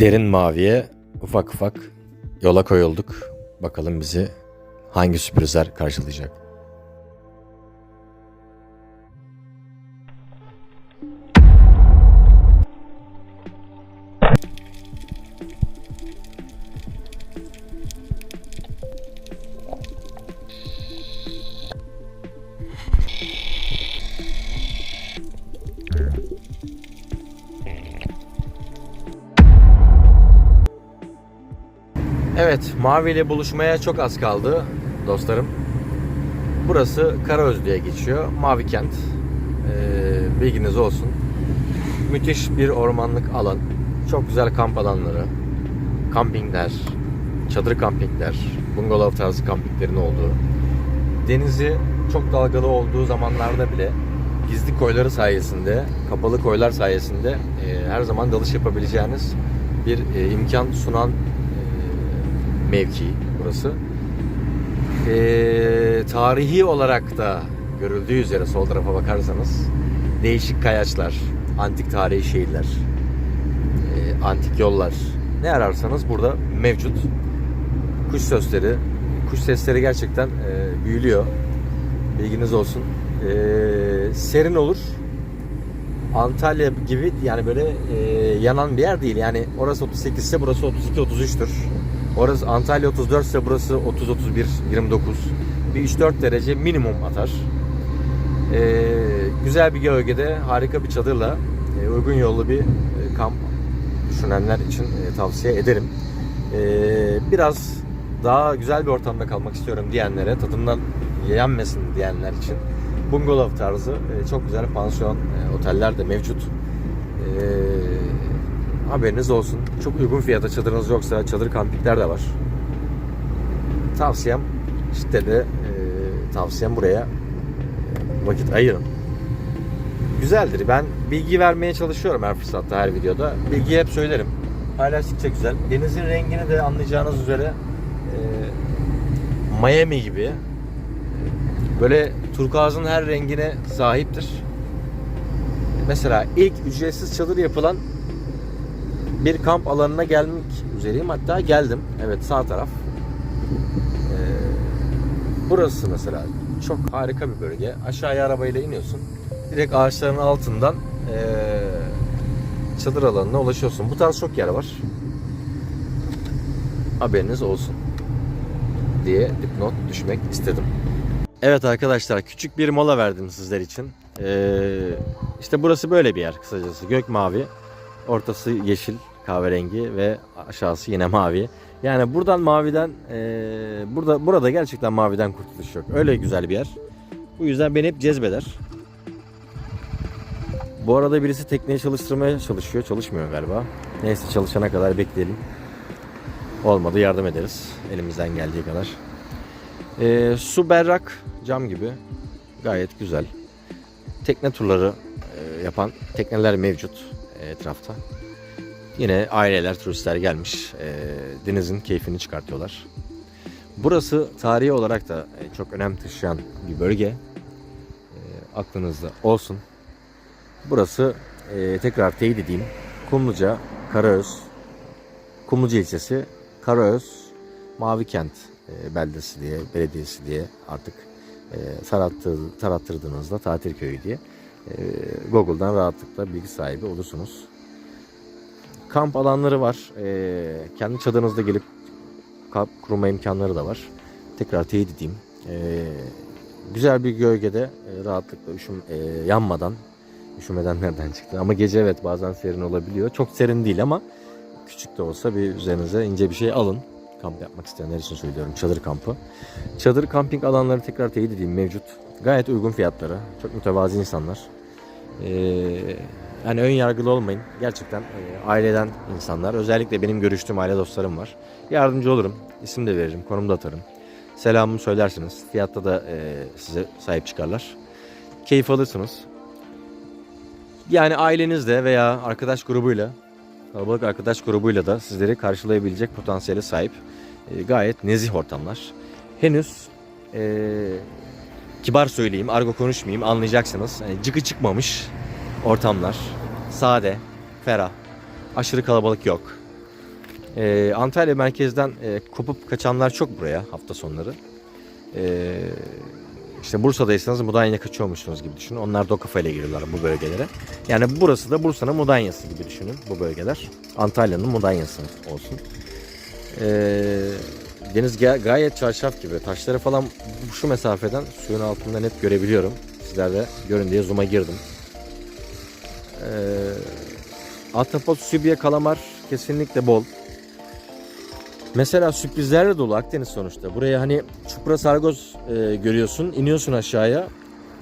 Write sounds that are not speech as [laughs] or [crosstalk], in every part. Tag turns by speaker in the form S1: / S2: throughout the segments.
S1: Derin maviye ufak ufak yola koyulduk. Bakalım bizi hangi sürprizler karşılayacak. Evet, Mavi ile buluşmaya çok az kaldı dostlarım. Burası Karaöz diye geçiyor. Mavi kent. Ee, bilginiz olsun. Müthiş bir ormanlık alan. Çok güzel kamp alanları. Kampingler, çadır kampingler, bungalov tarzı kampinglerin olduğu. Denizi çok dalgalı olduğu zamanlarda bile gizli koyları sayesinde, kapalı koylar sayesinde e, her zaman dalış yapabileceğiniz bir e, imkan sunan mevki burası. E, tarihi olarak da görüldüğü üzere sol tarafa bakarsanız değişik kayaçlar, antik tarihi şehirler, e, antik yollar ne ararsanız burada mevcut. Kuş sesleri, kuş sesleri gerçekten e, büyülüyor. Bilginiz olsun. E, serin olur. Antalya gibi yani böyle e, yanan bir yer değil. Yani orası 38 ise burası 32 33'tür. Orası Antalya 34 ise burası 30 31 29. Bir 3-4 derece minimum atar. E, güzel bir gölgede harika bir çadırla e, uygun yollu bir e, kamp düşünenler için e, tavsiye ederim. E, biraz daha güzel bir ortamda kalmak istiyorum diyenlere, tadından yenmesin diyenler için bungalov tarzı e, çok güzel pansiyon, e, oteller de mevcut. E, haberiniz olsun. Çok uygun fiyata çadırınız yoksa çadır kampikler de var. Tavsiyem şiddetli e, tavsiyem buraya e, vakit ayırın. Güzeldir. Ben bilgi vermeye çalışıyorum her fırsatta, her videoda. Bilgiyi hep söylerim. Paylaştıkça güzel. Denizin rengini de anlayacağınız üzere e, Miami gibi böyle turkuazın her rengine sahiptir. Mesela ilk ücretsiz çadır yapılan bir kamp alanına gelmek üzereyim. Hatta geldim. Evet sağ taraf. Ee, burası mesela çok harika bir bölge. Aşağıya arabayla iniyorsun. Direkt ağaçların altından ee, çadır alanına ulaşıyorsun. Bu tarz çok yer var. Haberiniz olsun diye dipnot düşmek istedim. Evet arkadaşlar küçük bir mola verdim sizler için. Ee, işte burası böyle bir yer kısacası. Gök mavi, ortası yeşil kahverengi ve aşağısı yine mavi. Yani buradan maviden e, burada burada gerçekten maviden kurtuluş yok. Öyle güzel bir yer. Bu yüzden beni hep cezbeder. Bu arada birisi tekneyi çalıştırmaya çalışıyor. Çalışmıyor galiba. Neyse çalışana kadar bekleyelim. Olmadı yardım ederiz. Elimizden geldiği kadar. Ee, su berrak cam gibi. Gayet güzel. Tekne turları e, yapan tekneler mevcut e, etrafta. Yine aileler, turistler gelmiş. E, denizin keyfini çıkartıyorlar. Burası tarihi olarak da e, çok önem taşıyan bir bölge. E, aklınızda olsun. Burası e, tekrar teyit edeyim. Kumluca, Karaöz, Kumluca ilçesi, Karaöz, Mavi Kent e, beldesi diye, belediyesi diye artık e, tarattır, tarattırdığınızda tatil köyü diye Google'dan rahatlıkla bilgi sahibi olursunuz. Kamp alanları var. E, kendi çadırınızda gelip kamp kurma imkanları da var. Tekrar teyit edeyim. E, güzel bir gölgede e, rahatlıkla üşüm, e, yanmadan üşümeden [laughs] nereden çıktı ama gece evet bazen serin olabiliyor. Çok serin değil ama küçük de olsa bir üzerinize ince bir şey alın kamp yapmak isteyenler için söylüyorum. Çadır kampı. Çadır kamping alanları tekrar teyit edeyim mevcut. Gayet uygun fiyatlara. Çok mütevazi insanlar. Ee, yani ön yargılı olmayın. Gerçekten e, aileden insanlar. Özellikle benim görüştüğüm aile dostlarım var. Yardımcı olurum. İsim de veririm. Konum da atarım. Selamımı söylersiniz. Fiyatta da e, size sahip çıkarlar. Keyif alırsınız. Yani ailenizle veya arkadaş grubuyla kalabalık arkadaş grubuyla da sizleri karşılayabilecek potansiyele sahip e, gayet nezih ortamlar. Henüz e, kibar söyleyeyim, argo konuşmayayım anlayacaksınız. Yani cıkı çıkmamış ortamlar. Sade, ferah, aşırı kalabalık yok. Ee, Antalya merkezden e, kopup kaçanlar çok buraya hafta sonları. Ee, işte Bursa'daysanız Mudanya kaçıyormuşsunuz gibi düşünün. Onlar da o kafayla giriyorlar bu bölgelere. Yani burası da Bursa'nın Mudanya'sı gibi düşünün bu bölgeler. Antalya'nın Mudanya'sı olsun. Ee, deniz ga- gayet çarşaf gibi. Taşları falan şu mesafeden suyun altında net görebiliyorum. Sizler de görün diye zoom'a girdim. Ee, Ahtapot, sübye, kalamar kesinlikle bol. Mesela sürprizlerle dolu Akdeniz sonuçta. Buraya hani çupra sargoz e, görüyorsun, iniyorsun aşağıya.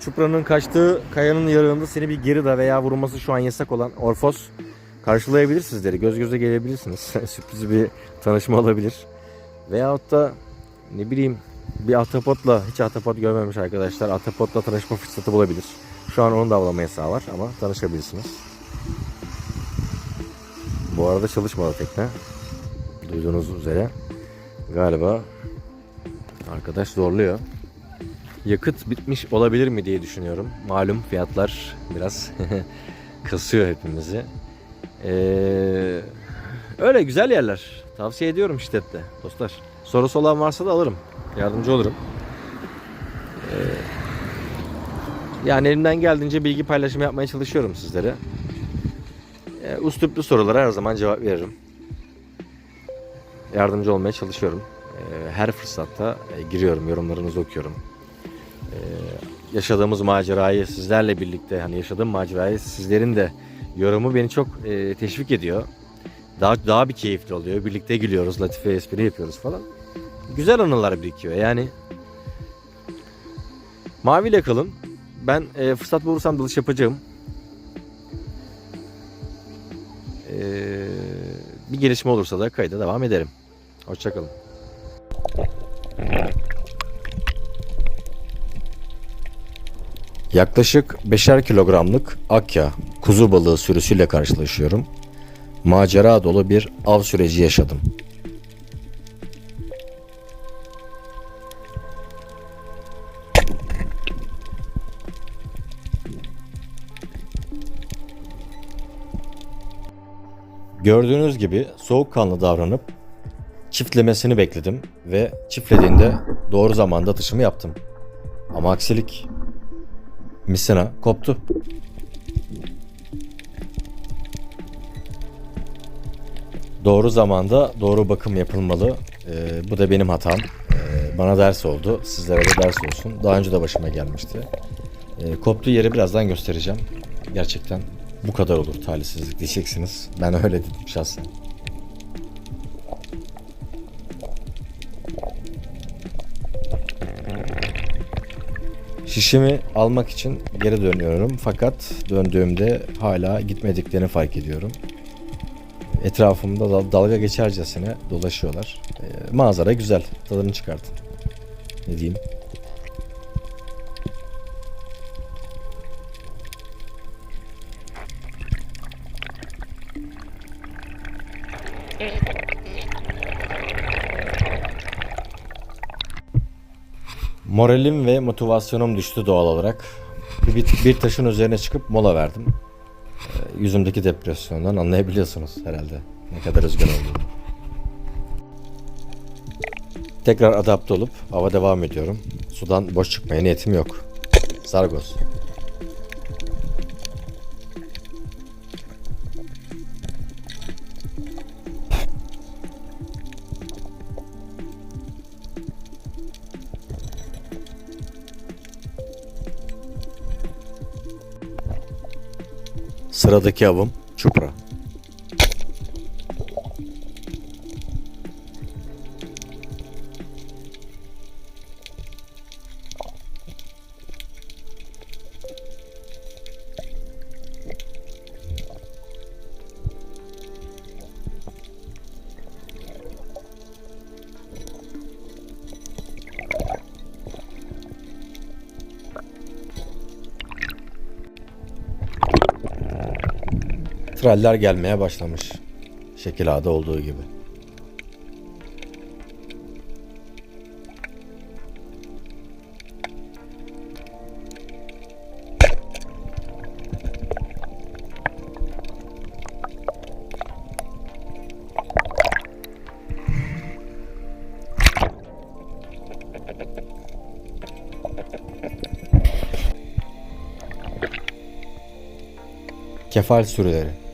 S1: Çupranın kaçtığı kayanın yarığında seni bir gerida veya vurulması şu an yasak olan Orfos karşılayabilir sizleri. Göz göze gelebilirsiniz. [laughs] Sürpriz bir tanışma olabilir. Veyahut da ne bileyim bir ahtapotla hiç ahtapot görmemiş arkadaşlar ahtapotla tanışma fırsatı bulabilir. Şu an onun da avlama yasağı var ama tanışabilirsiniz. Bu arada çalışmadı tekne. Duyduğunuz üzere. Galiba arkadaş zorluyor. Yakıt bitmiş olabilir mi diye düşünüyorum. Malum fiyatlar biraz [laughs] kasıyor hepimizi. Ee, öyle güzel yerler. Tavsiye ediyorum şiddetle dostlar. Sorusu olan varsa da alırım. Yardımcı olurum. Ee, yani elimden geldiğince bilgi paylaşımı yapmaya çalışıyorum sizlere. Ee, sorulara her zaman cevap veririm. Yardımcı olmaya çalışıyorum. Ee, her fırsatta e, giriyorum, yorumlarınızı okuyorum. Ee, yaşadığımız macerayı sizlerle birlikte, hani yaşadığım macerayı sizlerin de yorumu beni çok e, teşvik ediyor. Daha daha bir keyifli oluyor. Birlikte gülüyoruz, latife espri yapıyoruz falan. Güzel anılar birikiyor. Yani maviyle kalın. Ben e, fırsat bulursam dalış yapacağım. Ee, bir gelişme olursa da kayda devam ederim. Hoşçakalın. Yaklaşık 5'er kilogramlık akya kuzu balığı sürüsüyle karşılaşıyorum. Macera dolu bir av süreci yaşadım. Gördüğünüz gibi soğukkanlı davranıp çiftlemesini bekledim ve çiftlediğinde doğru zamanda atışımı yaptım. Ama aksilik. Misina koptu. Doğru zamanda doğru bakım yapılmalı. Ee, bu da benim hatam. Ee, bana ders oldu. Sizlere de ders olsun. Daha önce de başıma gelmişti. Ee, koptuğu yeri birazdan göstereceğim. Gerçekten bu kadar olur talihsizlik diyeceksiniz. Ben öyle dedim şahsen. Şişimi almak için geri dönüyorum fakat döndüğümde hala gitmediklerini fark ediyorum. Etrafımda dal- dalga geçercesine dolaşıyorlar. Ee, manzara güzel, tadını çıkartın. Ne diyeyim? Moralim ve motivasyonum düştü doğal olarak. Bir, bir taşın üzerine çıkıp mola verdim. Yüzümdeki depresyondan anlayabiliyorsunuz herhalde ne kadar üzgün olduğumu. Tekrar adapte olup hava devam ediyorum. Sudan boş çıkmaya niyetim yok. Sargoz. Sıradaki avım çupra. Makraller gelmeye başlamış. Şekil A'da olduğu gibi. Kefal sürüleri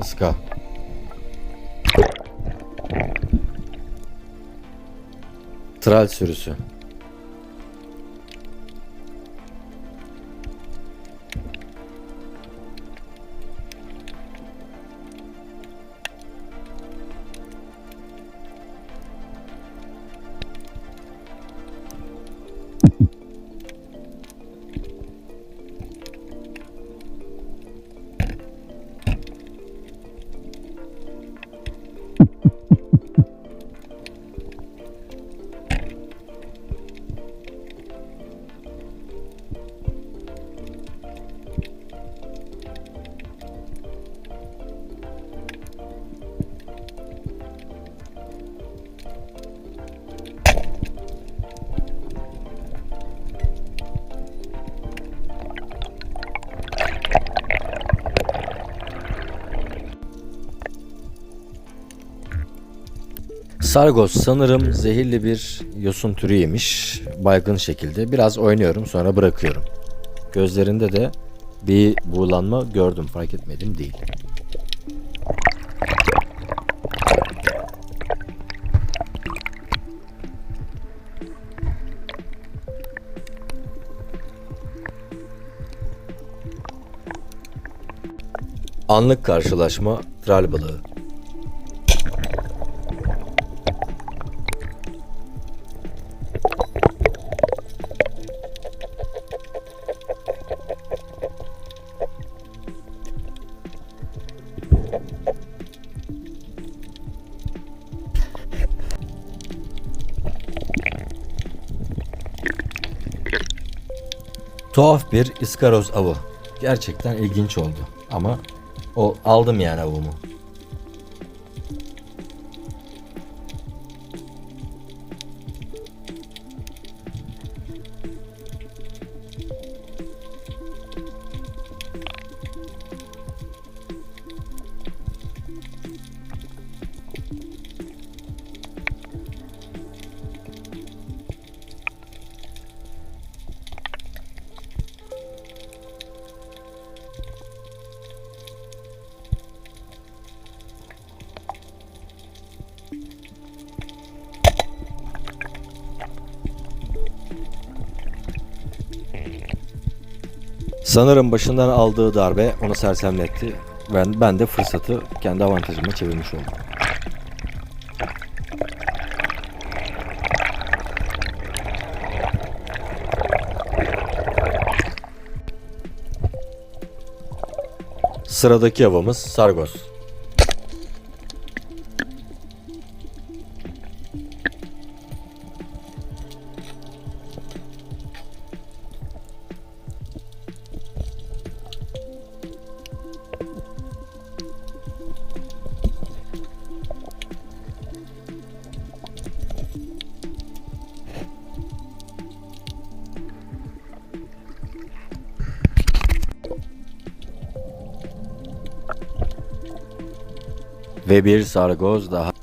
S1: Iska. Tral sürüsü. Sargos sanırım zehirli bir yosun türü yemiş. Baygın şekilde. Biraz oynuyorum sonra bırakıyorum. Gözlerinde de bir buğulanma gördüm. Fark etmedim değil. Anlık karşılaşma tral balığı. Tuhaf bir iskaroz avı. Gerçekten ilginç oldu. Ama o aldım yani avımı. Sanırım başından aldığı darbe onu sersemletti. Ben, ben de fırsatı kendi avantajıma çevirmiş oldum. Sıradaki avımız Sargos. Ve bir sargoz daha.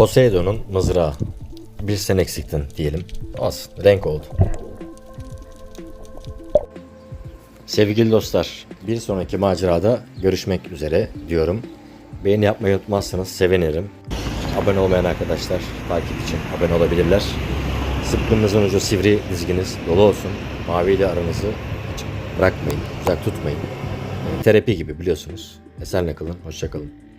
S1: Poseidon'un mızrağı. Bir sen eksiktin diyelim. Olsun. Renk oldu. Sevgili dostlar, bir sonraki macerada görüşmek üzere diyorum. Beğeni yapmayı unutmazsanız sevinirim. Abone olmayan arkadaşlar takip için abone olabilirler. Sıkkınınızın ucu sivri dizginiz dolu olsun. Mavi ile aranızı açık bırakmayın, uzak tutmayın. Yani terapi gibi biliyorsunuz. Esenle kalın, hoşça kalın.